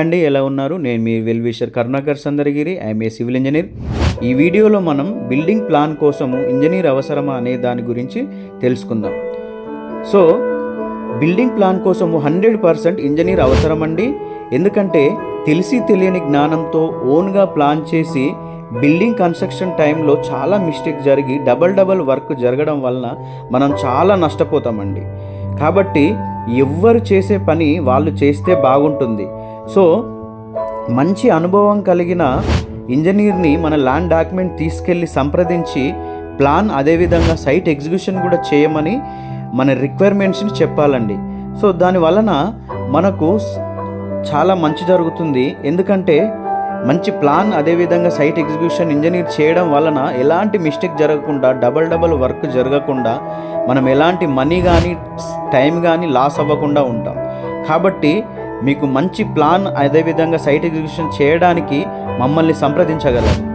అండి ఎలా ఉన్నారు? నేను మీ well wisher Karunakar Sandaragiri. I'm a civil engineer ఈ వీడియోలో మనం బిల్డింగ్ ప్లాన్ కోసము ఇంజనీర్ అవసరమా అనే దాని గురించి తెలుసుకుందాం. సో బిల్డింగ్ ప్లాన్ కోసము హండ్రెడ్ పర్సెంట్ ఇంజనీర్ అవసరమండి. ఎందుకంటే తెలిసి తెలియని జ్ఞానంతో ఓన్గా ప్లాన్ చేసి బిల్డింగ్ కన్స్ట్రక్షన్ టైంలో చాలా మిస్టేక్ జరిగి డబల్ డబల్ వర్క్ జరగడం వలన మనం చాలా నష్టపోతామండి. కాబట్టి ఎవ్వరు చేసే పని వాళ్ళు చేస్తే బాగుంటుంది. సో మంచి అనుభవం కలిగిన ఇంజనీర్ని మన ల్యాండ్ డాక్యుమెంట్ తీసుకెళ్ళి సంప్రదించి ప్లాన్ అదేవిధంగా సైట్ ఎగ్జిక్యూషన్ కూడా చేయమని మన రిక్వైర్మెంట్స్ని చెప్పాలండి. సో దాని వలన మనకు చాలా మంచి జరుగుతుంది. ఎందుకంటే మంచి ప్లాన్ అదేవిధంగా సైట్ ఎగ్జిక్యూషన్ ఇంజనీర్ చేయడం వలన ఎలాంటి మిస్టేక్ జరగకుండా డబల్ డబల్ వర్క్ జరగకుండా మనం ఎలాంటి మనీ కానీ టైం కానీ లాస్ అవ్వకుండా ఉంటాం. కాబట్టి మీకు మంచి ప్లాన్ అదేవిధంగా సైట్ ఎగ్జిక్యూషన్ చేయడానికి మమ్మల్ని సంప్రదించగలరు.